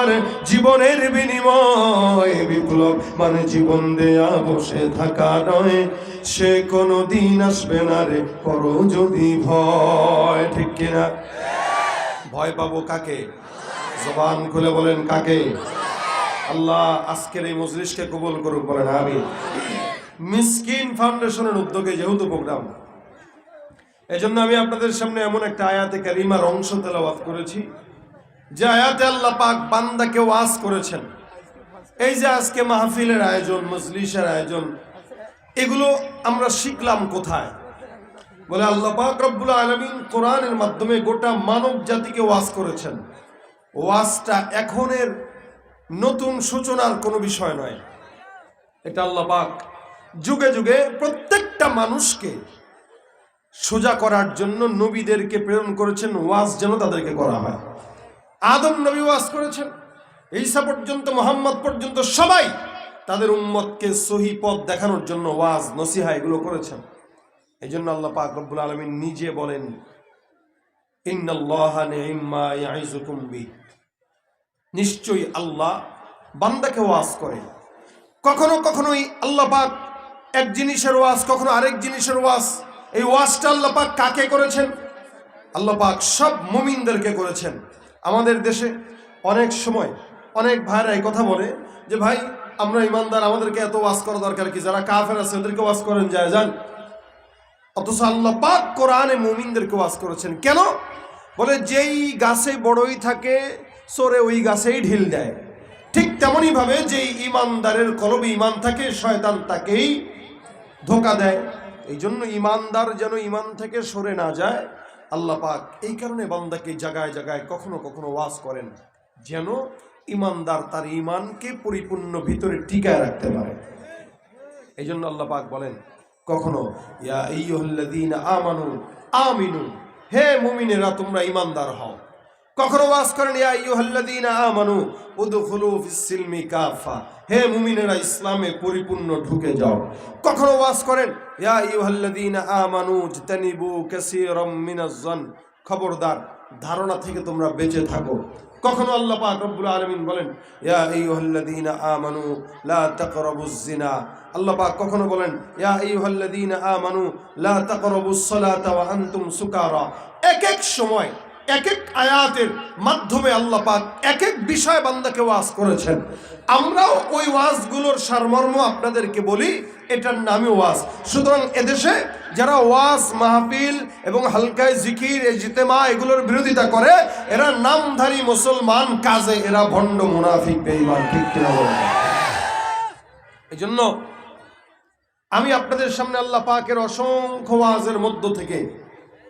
আর জীবনের বিনিময়। বিপ্লব মানে জীবন দেয়া, বসে থাকা নয়। সে কোনো দিন আসবে না রে করো যদি ভয়। ঠিক কিনা ভয় পাবো কাকে? জবান খুলে বলেন কাকে? আল্লাহ আজকের এই মজলিসকে কবুল করুক, বলেন আমি মিসকিন ফাউন্ডেশনের উদ্যোগে যেহেতু প্রোগ্রাম, এজন্য আমি আপনাদের সামনে এমন একটা আয়াতে কারিমার অংশ তেলাওয়াত করেছি। যে আয়াতে আল্লাহ পাক বান্দাকে ওয়াজ করেছেন। এই যে আজকে মাহফিলের আয়োজন, মজলিসের আয়োজন, এগুলো আমরা শিখলাম কোথায়? বলে আল্লাহ পাক রব্বুল আলমিন কোরআনের মাধ্যমে গোটা মানব জাতিকে ওয়াজ করেছেন। ওয়াজটা এখনের নতুন সূচনার কোনো বিষয় নয়। এটা আল্লাহ পাক যুগে যুগে প্রত্যেকটা মানুষকে সোজা করার জন্য নবীদেরকে প্রেরণ করেছেন। ওয়াজ যেন তাদেরকে করা হয়। আদম নবী ওয়াজ করেছেন, ঈসা পর্যন্ত, মোহাম্মদ পর্যন্ত সবাই তাদের উম্মতকে সহি পথ দেখানোর জন্য ওয়াজ, নসিহা এগুলো করেছেন। এই জন্য আল্লাহ পাক রব্বুল আলমিন নিজে বলেন নিশ্চয়ই আল্লাহ বান্দাকে ওয়াজ করে কখনো কখনোই আল্লাহ পাক এক জিনিসের ওয়াজ, কখনো আরেক জিনিসের ওয়াজ, এই ওয়াজটা আল্লাহ পাক কাকে করেছেন? আল্লাহ পাক সব মুমিনদেরকে করেছেন। আমাদের দেশে অনেক সময় অনেক ভাইরা এই কথা বলে যে, ভাই, আমরা ইমানদার, আমাদেরকে এত ওয়াজ করা দরকার কি? যারা কাফের আছে, ওদেরকে ওয়াজ করেন, যায় যান। অথচ আল্লাহ পাক কোরআনে মুমিনদেরকে ওয়াজ করেছেন। কেন? বলে, যেই গাছে বড়ই থাকে সরে ওই গাছেই ঢিল দেয়। ঠিক তেমনই ভাবে যেই ইমানদারের কলবে ইমান থাকে, শয়তান তাকেই ধোকা দেয়। এই জন্য ইমানদার যেন ইমান থেকে সরে না যায় আল্লাহ পাক এই কারণে বান্দাকে জাগায় জাগায় কখনো কখনো ওয়াজ করেন যেন ইমানদার তার ইমানকে পরিপূর্ণ ভিতরে টিকায় রাখতে পারে। এই জন্য আল্লাহ পাক বলেন, কখনো, ইয়া আমানু, আমিনু, হে মুমিনেরা, তোমরা ইমানদার হও। কখনো ওয়াজ করেন, ইয়া আইয়ুহাল্লাযীনা আমানু হে মুমিনেরা, ইসলামে পরিপূর্ণ ঢুকে যাও। কখনো ওয়াজ করেন খবরদার, ধারণা থেকে তোমরা বেঁচে থাকো। কখনো আল্লাহ পাক রব্বুল বলেন, ইয়া আল্লাহ পাক কখনো বলেন আমানু লা এক এক সময় এক এক আয়াতের মাধ্যমে আল্লাহ পাক এক এক বিষয় বান্দাকে ওয়াজ করেছেন। আমরাও ওই ওয়াজগুলোর সারমর্ম আপনাদেরকে বলি, এটার নামই ওয়াজ। সুতরাং এদেশে যারা ওয়াজ, মাহফিল এবং হালকায় জিকির জিতেমা এগুলোর বিরোধিতা করে, এরা নামধারী মুসলমান কাজে, এরা ভণ্ড মুনাফিক, বেঈমান, ঠিক কিনা এই জন্য আমি আপনাদের সামনে আল্লাহ পাকের অসংখ্য ওয়াজের মধ্য থেকে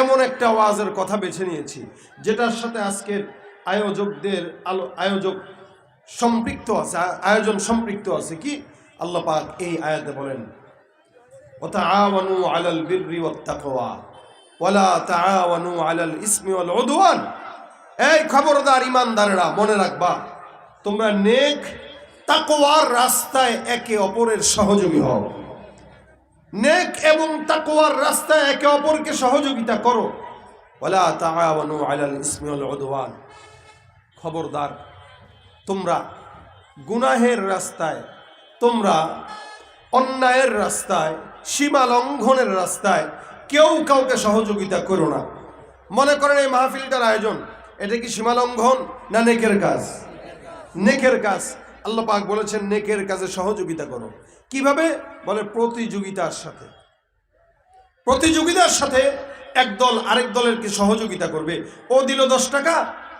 এমন একটা ওয়াজের কথা বেছে নিয়েছি, যেটার সাথে আজকের আয়োজকদের আলো, আয়োজক সম্পৃক্ত আছে আয়োজন সম্পৃক্ত আছে কি? আল্লাহ পাক এই আয়াতে বলেন আলাল এই মনে রাখবা, তোমরা নেক রাস্তায় একে অপরের সহযোগী হও। নেক এবং তাকওয়ার রাস্তায় একে অপরকে সহযোগিতা করো। ওয়াল খবরদার, তোমরা গুনাহের রাস্তায়, তোমরা অন্যায়ের রাস্তায়, সীমা লঙ্ঘনের রাস্তায় কেউ কাউকে সহযোগিতা করো না। মনে করেন এই মাহফিলটার আয়োজন, এটা কি সীমা লঙ্ঘন না নেকের কাজ? নেকের কাজ। আল্লাহ পাক বলেছেন, নেকের কাজে সহযোগিতা করো। কীভাবে? বলে প্রতিযোগিতার সাথে। প্রতিযোগিতার সাথে একদল আরেক দলেরকে সহযোগিতা করবে। ও দিল দশ টাকা,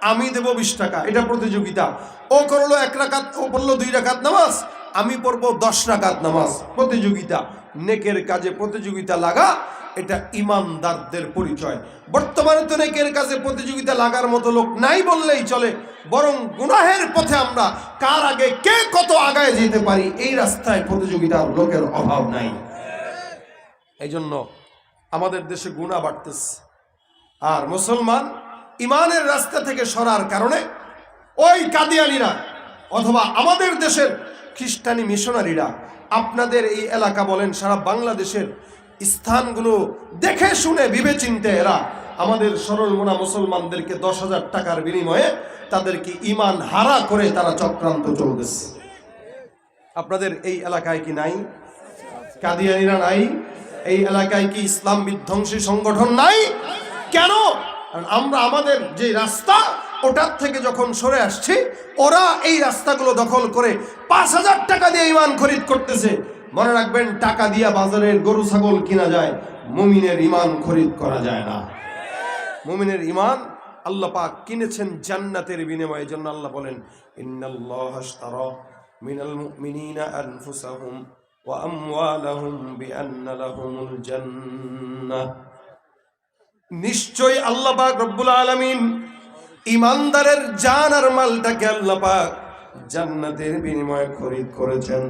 আমি দেব বিশ টাকা। এটা প্রতিযোগিতা। ও করল এক রাকাত, ও পড়ল দুই রাকাত নামাজ, আমি পড়ব দশ রাকাত নামাজ। প্রতিযোগিতা। নেকের কাজে প্রতিযোগিতা লাগা এটা ইমানদারদের পরিচয়। বর্তমানে তো নেকের কাজে প্রতিযোগিতা লাগার মতো লোক নাই বললেই চলে, বরং গুনাহের পথে আমরা কার আগে কে কত আগায় যেতে পারি, এই রাস্তায় প্রতিযোগিতার লোকের অভাব নাই। এই জন্য আমাদের দেশে গুণা বাড়তেছে। আর মুসলমান ইমানের রাস্তা থেকে সরার কারণে ওই কাদিয়ানিরা অথবা আমাদের দেশের খ্রিস্টানি মিশনারিরা, আপনাদের এই এলাকা বলেন সারা বাংলাদেশের স্থানগুলো দেখে শুনে বিবেচিন্তে এরা আমাদের সরল মোনা মুসলমানদেরকে দশ হাজার টাকার বিনিময়ে তাদেরকে ইমান হারা করে তারা চক্রান্ত চলতেছে। আপনাদের এই এলাকায় কি নাই? কাদিয়ানিরা নাই? এই এলাকায় কি ইসলাম বিধ্বংসী সংগঠন নাই? কেন? আমরা আমাদের যে রাস্তা, ওটার থেকে যখন সরে আসছি, ওরা এই রাস্তাগুলো দখল করে পাঁচ হাজার টাকা দিয়ে ইমান খরিদ করতেছে। মনে রাখবেন, টাকা দিয়া বাজারের গরু, ছাগল কিনা যায়, মুমিনের ইমান খরিদ করা যায় না। মুমিনের ইমান আল্লাহ পাক কিনেছেন জান্নাতের বিনিময়ে। জন্য আল্লাহ বলেন মিনাল মুমিনিনা আনফুসাহুম ওয়া আমওয়ালাহুম বিআন্না নিশ্চয় আল্লাহ পাক রব্বুল আলামিন ইমানদারের জান আর মালটাকে আল্লাহ পাক জান্নাতের বিনিময়ে খরিদ করেছেন।